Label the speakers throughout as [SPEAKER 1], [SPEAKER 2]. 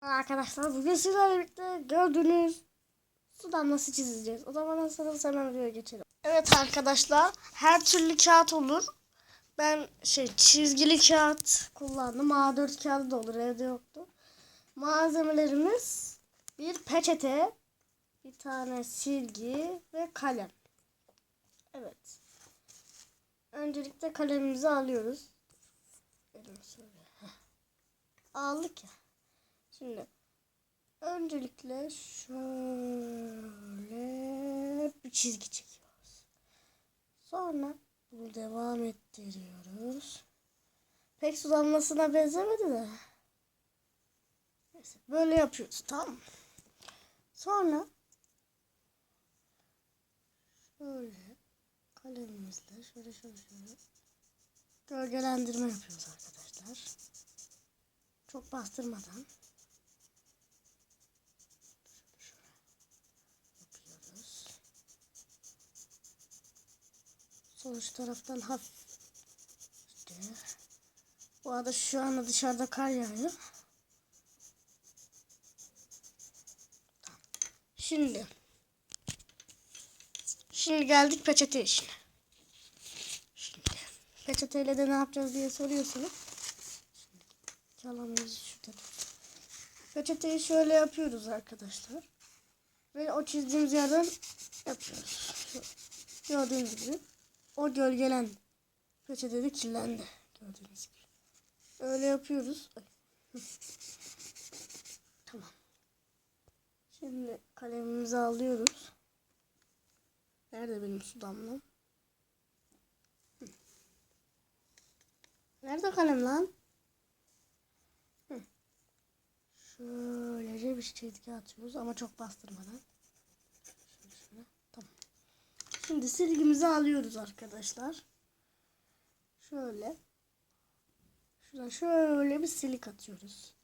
[SPEAKER 1] Arkadaşlar bugün sizlerle birlikte gördüğünüz su damlası çizeceğiz. O zaman hazırsanız hemen videoya geçelim. Evet arkadaşlar her türlü kağıt olur. Ben şey çizgili kağıt kullandım. A4 kağıdı da olur evde yoktu. Malzemelerimiz bir peçete, bir tane silgi ve kalem. Evet. Öncelikle kalemimizi alıyoruz. Aldık ya. Şimdi öncelikle şöyle bir çizgi çekiyoruz. Sonra bunu devam ettiriyoruz. Pek su damlasına benzemedi de. Neyse böyle yapıyoruz tamam? Sonra şöyle kalemimizle şöyle şöyle şöyle gölgelendirme yapıyoruz arkadaşlar. Çok bastırmadan. yapıyoruz. Sonuç taraftan hafif işte. Bu arada şu anda dışarıda kar yağıyor. Şimdi Şimdi geldik peçete işine. Şimdi peçeteyle de ne yapacağız diye soruyorsunuz. Yalanımızı şurada. Peçeteyi şöyle yapıyoruz arkadaşlar. Ve o çizdiğimiz yerden yapıyoruz. Gördüğünüz gibi. O gölgelendi. Peçete de kirlendi. Gördüğünüz gibi. Öyle yapıyoruz. Tamam. Şimdi kalemimizi alıyoruz. Nerede benim su damlam? Nerede kalem lan? Şöylece bir çizgi atıyoruz ama çok bastırmadan. Şimdi silgimizi alıyoruz arkadaşlar. Şöyle. Şuradan şöyle bir silik atıyoruz.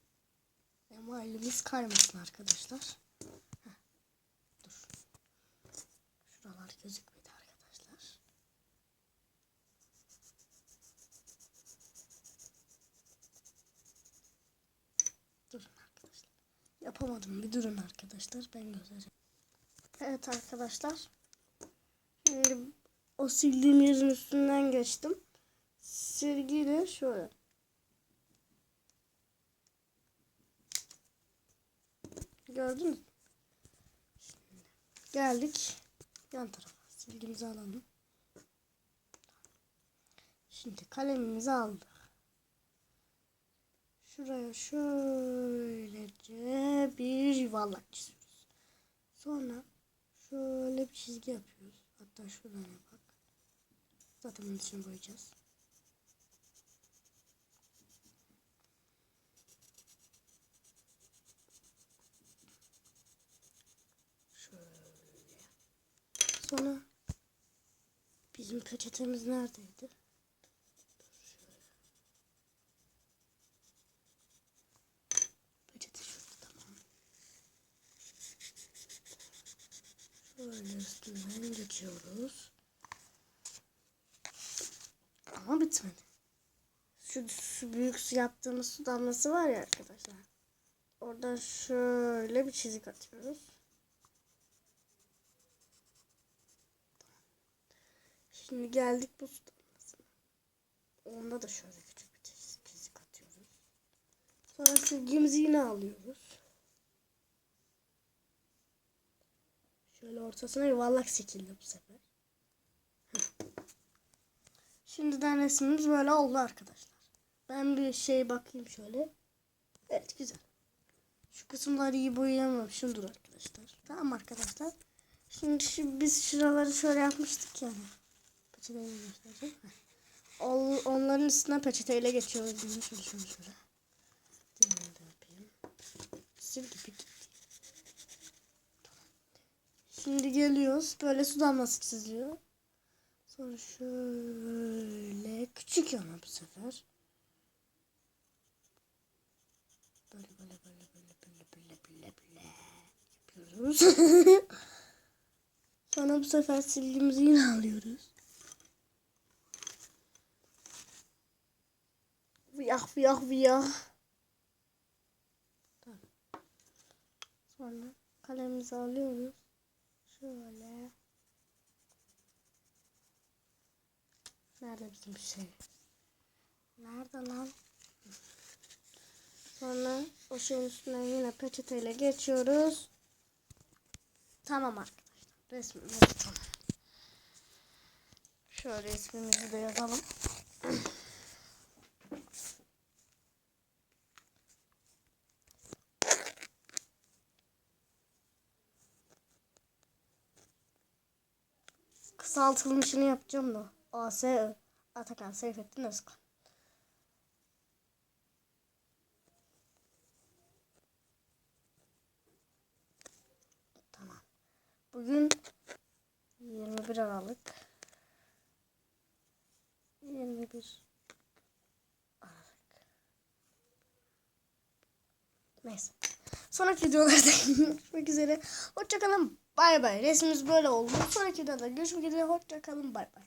[SPEAKER 1] Ama elimiz kaymasın arkadaşlar. Heh. Dur. Şuralar gözükmedi arkadaşlar. Durun arkadaşlar. Yapamadım. Bir durun arkadaşlar. Ben göstereceğim. Evet arkadaşlar. Şimdi o sildiğim yerin üstünden geçtim. Silgiyle şöyle. Gördünüz mü? Geldik yan tarafa. Silgimizi alalım. Şimdi kalemimizi aldık. Şuraya şöylece bir yuvarlak çiziyoruz. Sonra bir çizgi yapıyoruz. Hatta şuradan yapak. Zaten bunun için boyayacağız. Şöyle. Sonra bizim peçetemiz neredeydi? Peçete şurada tamam. Şöyle üstünden geçiyoruz. Ama bitmedi. Şu, şu büyük su yaptığımız su damlası var ya arkadaşlar. Oradan şöyle bir çizik atıyoruz. Şimdi geldik bu su damlasına. Onda da şöyle küçük bir çizik atıyoruz. Sonra silgimizi yine alıyoruz. Şöyle ortasına yuvarlak şekilde bu sefer. Şimdiden resmimiz böyle oldu arkadaşlar. Ben bir şey bakayım şöyle. Evet güzel. Şu kısımları iyi boyayamamışım dur arkadaşlar. Tamam arkadaşlar. Şimdi şu, biz şuraları şöyle yapmıştık yani. Peçeteyle göstereceğim. Onların üstüne peçeteyle geçiyoruz. Şöyle şöyle şöyle. Şimdi geliyoruz. Böyle su damlası çiziliyor. Sonra şöyle küçük ama bu sefer. Böyle böyle böyle böyle böyle böyle böyle böyle yapıyoruz. Sonra bu sefer silgimizi yine alıyoruz. Vıyah vıyah vıyah. Sonra kalemimizi alıyoruz. Şöyle. Nerede bizim şey? Nerede lan? Sonra o şeyin üstüne yine peçeteyle geçiyoruz. Tamam arkadaşlar. Resmimiz tamam. Şöyle ismimizi de yazalım. Kısaltılmışını yapacağım da. AS Atakan Seyfettin Özkan. Tamam. Bugün 21 Aralık. 21 Aralık. Neyse. Sonraki videolarda görüşmek üzere. Hoşçakalın. Bay bay. Resmimiz böyle oldu. Sonraki videoda görüşmek üzere. Hoşçakalın. Bay bay.